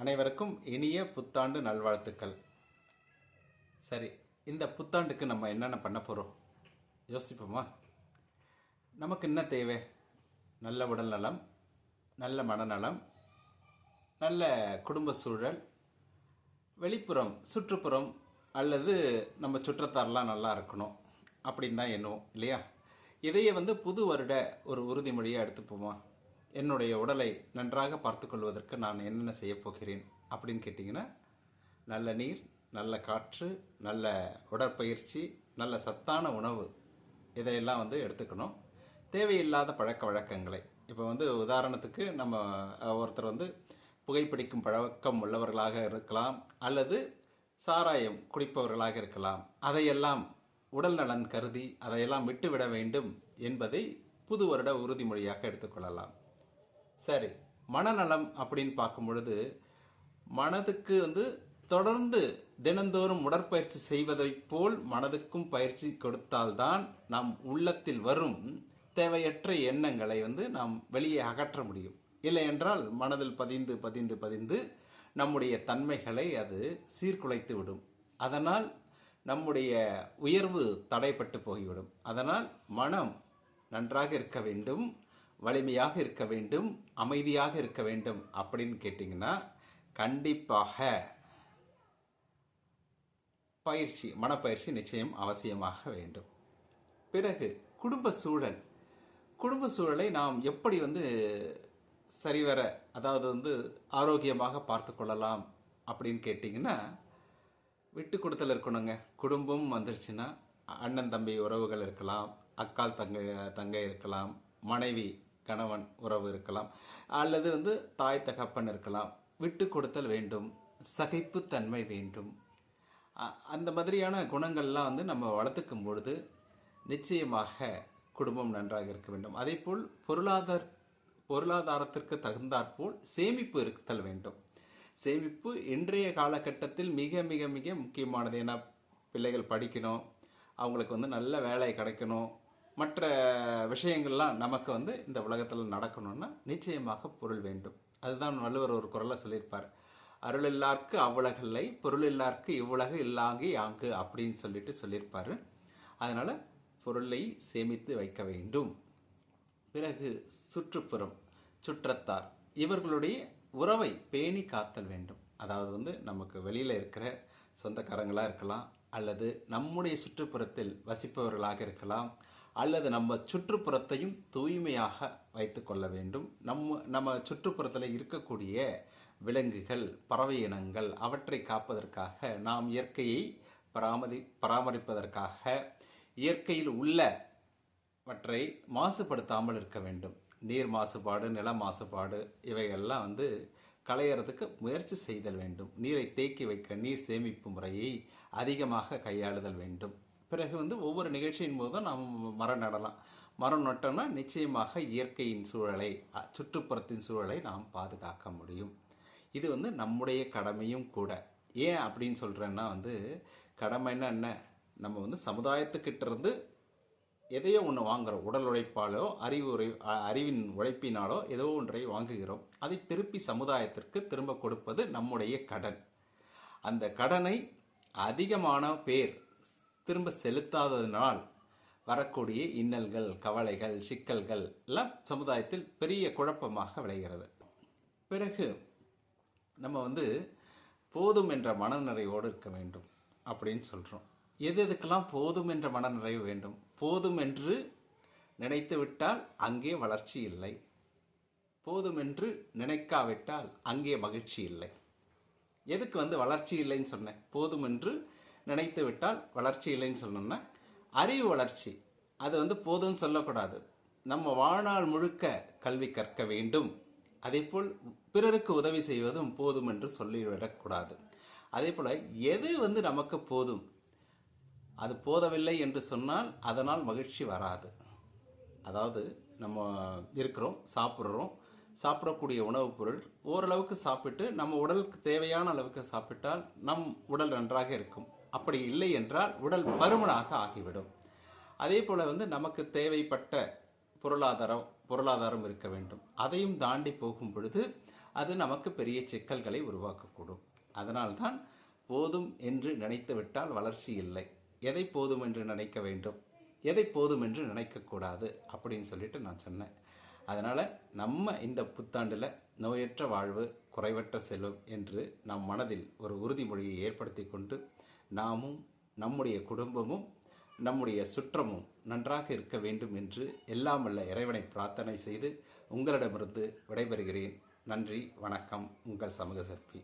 அனைவருக்கும் இனிய புத்தாண்டு நல்வாழ்த்துக்கள். சரி இந்த புத்தாண்டுக்கு நம்ம என்னென்ன பண்ண போகிறோம் யோசிப்போமா? நமக்கு என்ன தேவை? நல்ல உடல் நலம் நல்ல மனநலம் நல்ல குடும்ப சூழல் வெளிப்புறம் சுற்றுப்புறம் அல்லது நம்ம சுற்றத்தாரெலாம் நல்லா இருக்கணும் அப்படின்னு தான் எண்ணுவோம் இல்லையா? இதையே வந்து புது வருட ஒரு உறுதிமொழியாக எடுத்துப்போமா? என்னுடைய உடலை நன்றாக பார்த்துக்கொள்வதற்கு நான் என்னென்ன செய்ய போகிறேன் அப்படின்னு கேட்டிங்கன்னா நல்ல நீர் நல்ல காற்று நல்ல உடற்பயிற்சி நல்ல சத்தான உணவு இதையெல்லாம் வந்து எடுத்துக்கணும். தேவையில்லாத பழக்க வழக்கங்களை. இப்போ வந்து உதாரணத்துக்கு நம்ம ஒருத்தர் வந்து புகைப்பிடிக்கும் பழக்கம் உள்ளவர்களாக இருக்கலாம் அல்லது சாராயம் குடிப்பவர்களாக இருக்கலாம். அதையெல்லாம் உடல் நலன் கருதி அதையெல்லாம் விட்டுவிட வேண்டும் என்பதை புது வருட உறுதிமொழியாக எடுத்துக்கொள்ளலாம். சரி மனநலம் அப்படின்னு பார்க்கும் பொழுது மனதுக்கு வந்து தொடர்ந்து தினந்தோறும் உடற்பயிற்சி செய்வதைப் போல் மனதுக்கும் பயிற்சி கொடுத்தால்தான் நம் உள்ளத்தில் வரும் தேவையற்ற எண்ணங்களை வந்து நாம் வெளியே அகற்ற முடியும். இல்லை என்றால் மனதில் பதிந்து பதிந்து பதிந்து நம்முடைய தன்மைகளை அது சீர்குலைத்து விடும். அதனால் நம்முடைய உயர்வு தடைப்பட்டு போய்விடும். அதனால் மனம் நன்றாக இருக்க வேண்டும். வலிமையாக இருக்க வேண்டும் அமைதியாக இருக்க வேண்டும் அப்படின்னு கேட்டிங்கன்னா கண்டிப்பாக பயிற்சி மனப்பயிற்சி நிச்சயம் அவசியமாக வேண்டும். பிறகு குடும்ப சூழல். குடும்ப சூழலை நாம் எப்படி வந்து சரிவர அதாவது வந்து ஆரோக்கியமாக பார்த்து கொள்ளலாம் அப்படின்னு கேட்டிங்கன்னா விட்டு கொடுத்தல் இருக்கணுங்க. குடும்பம் வந்துருச்சுன்னா அண்ணன் தம்பி உறவுகள் இருக்கலாம் அக்கால் தங்கை தங்கை இருக்கலாம் மனைவி கணவன் உறவு இருக்கலாம் அல்லது வந்து தாய் தகப்பன் இருக்கலாம். விட்டு கொடுத்தல் வேண்டும் தன்மை வேண்டும். அந்த மாதிரியான குணங்கள்லாம் வந்து நம்ம வளர்த்துக்கும் பொழுது நிச்சயமாக குடும்பம் நன்றாக இருக்க வேண்டும். அதே போல் பொருளாதார பொருளாதாரத்திற்கு தகுந்தாற்போல் சேமிப்பு இருத்தல் வேண்டும். சேமிப்பு இன்றைய காலகட்டத்தில் மிக மிக மிக முக்கியமானது. ஏன்னா பிள்ளைகள் படிக்கணும் அவங்களுக்கு வந்து நல்ல வேலை கிடைக்கணும் மற்ற விஷயங்கள்லாம் நமக்கு வந்து இந்த உலகத்தில் நடக்கணும்னா நிச்சயமாக பொருள் வேண்டும். அதுதான் வள்ளுவர் ஒரு குரலை சொல்லியிருப்பார். அருள் இல்லார்க்கு அவ்வுலகில்லை பொருள் இல்லார்க்கு இவ்வுலக இல்லாங்கி யாங்கு அப்படின்னு சொல்லிட்டு சொல்லியிருப்பாரு. அதனால பொருளை சேமித்து வைக்க வேண்டும். பிறகு சுற்றுப்புறம் சுற்றத்தார் இவர்களுடைய உறவை பேணி காத்தல் வேண்டும். அதாவது வந்து நமக்கு வெளியில் இருக்கிற சொந்தக்காரங்களாக இருக்கலாம் அல்லது நம்முடைய சுற்றுப்புறத்தில் வசிப்பவர்களாக இருக்கலாம் அல்லது நம்ம சுற்றுப்புறத்தையும் தூய்மையாக வைத்து கொள்ள வேண்டும். நம்ம நம்ம சுற்றுப்புறத்தில் இருக்கக்கூடிய விலங்குகள் பறவை இனங்கள் அவற்றை காப்பதற்காக நாம் இயற்கையை பராமரி பராமரிப்பதற்காக இயற்கையில் உள்ளவற்றை மாசுபடுத்தாமல் இருக்க வேண்டும். நீர் மாசுபாடு நில மாசுபாடு இவைகள்லாம் வந்து களையறதுக்கு முயற்சி செய்தல் வேண்டும். நீரை தேக்கி வைக்க நீர் சேமிப்பு முறையை அதிகமாக கையாளுதல் வேண்டும். பிறகு வந்து ஒவ்வொரு நிகழ்ச்சியின் போதும் நாம் மரம் நடலாம். மரம் நட்டோம்னா நிச்சயமாக இயற்கையின் சூழலை சுற்றுப்புறத்தின் சூழலை நாம் பாதுகாக்க முடியும். இது வந்து நம்முடைய கடமையும் கூட. ஏன் அப்படின்னு சொல்கிறேன்னா வந்து கடமைன்னா என்ன நம்ம வந்து சமுதாயத்துக்கிட்ட இருந்து எதையோ ஒன்று வாங்குறோம். உடல் உழைப்பாலோ அறிவு உரை அறிவின் உழைப்பினாலோ ஏதோ ஒன்றை வாங்குகிறோம். அதை திருப்பி சமுதாயத்திற்கு திரும்ப கொடுப்பது நம்முடைய கடன். அந்த கடனை அதிகமான பேர் திரும்ப செலுத்தாததினால் வரக்கூடிய இன்னல்கள் கவலைகள் சிக்கல்கள் எல்லாம் சமுதாயத்தில் பெரிய குழப்பமாக விளைகிறது. பிறகு நம்ம வந்து போதும் என்ற மனநிறைவோடு இருக்க வேண்டும் அப்படின்னு சொல்கிறோம் எது எதுக்கெல்லாம் போதும் என்ற மனநிறைவு வேண்டும்? போதும் என்று நினைத்து விட்டால் அங்கே வளர்ச்சி இல்லை. போதும் என்று நினைக்காவிட்டால் அங்கே மகிழ்ச்சி இல்லை. எதுக்கு வந்து வளர்ச்சி இல்லைன்னு சொன்னேன்? போதும் என்று நினைத்து விட்டால் வளர்ச்சி இல்லைன்னு சொல்லணும்னா அறிவு வளர்ச்சி. அது வந்து போதும்னு சொல்லக்கூடாது. நம்ம வாழ்நாள் முழுக்க கல்வி கற்க வேண்டும். அதேபோல் பிறருக்கு உதவி செய்வதும் போதும் என்று சொல்லிவிடக்கூடாது. அதே போல் எது வந்து நமக்கு போதும்? அது போதவில்லை என்று சொன்னால் அதனால் மகிழ்ச்சி வராது. அதாவது நம்ம இருக்கிறோம் சாப்பிட்றோம். சாப்பிடக்கூடிய உணவுப் பொருள் ஓரளவுக்கு சாப்பிட்டு நம்ம உடலுக்கு தேவையான அளவுக்கு சாப்பிட்டால் நம் உடல் நன்றாக இருக்கும். அப்படி இல்லை என்றால் உடல் பருமனாக ஆகிவிடும். அதே போல் வந்து நமக்கு தேவைப்பட்ட பொருளாதாரம் பொருளாதாரம் இருக்க வேண்டும். அதையும் தாண்டி போகும் பொழுது அது நமக்கு பெரிய சிக்கல்களை உருவாக்கக்கூடும். அதனால்தான் போதும் என்று நினைத்து விட்டால் வளர்ச்சி இல்லை. எதை போதும் என்று நினைக்க வேண்டும்? எதை போதும் என்று நினைக்கக்கூடாது அப்படின்னு சொல்லிட்டு நான் சொன்னேன். அதனால் நம்ம இந்த புத்தாண்டில் நோயற்ற வாழ்வு குறைவற்ற செல்வம் என்று நம் மனதில் ஒரு உறுதிமொழியை ஏற்படுத்தி கொண்டு நாமும் நம்முடைய குடும்பமும் நம்முடைய சுற்றமும் நன்றாக இருக்க வேண்டும் என்று எல்லாம் வல்ல இறைவனை பிரார்த்தனை செய்து உங்களிடமிருந்து விடைபெறுகிறேன். நன்றி வணக்கம். உங்கள் சமூக சக்தி.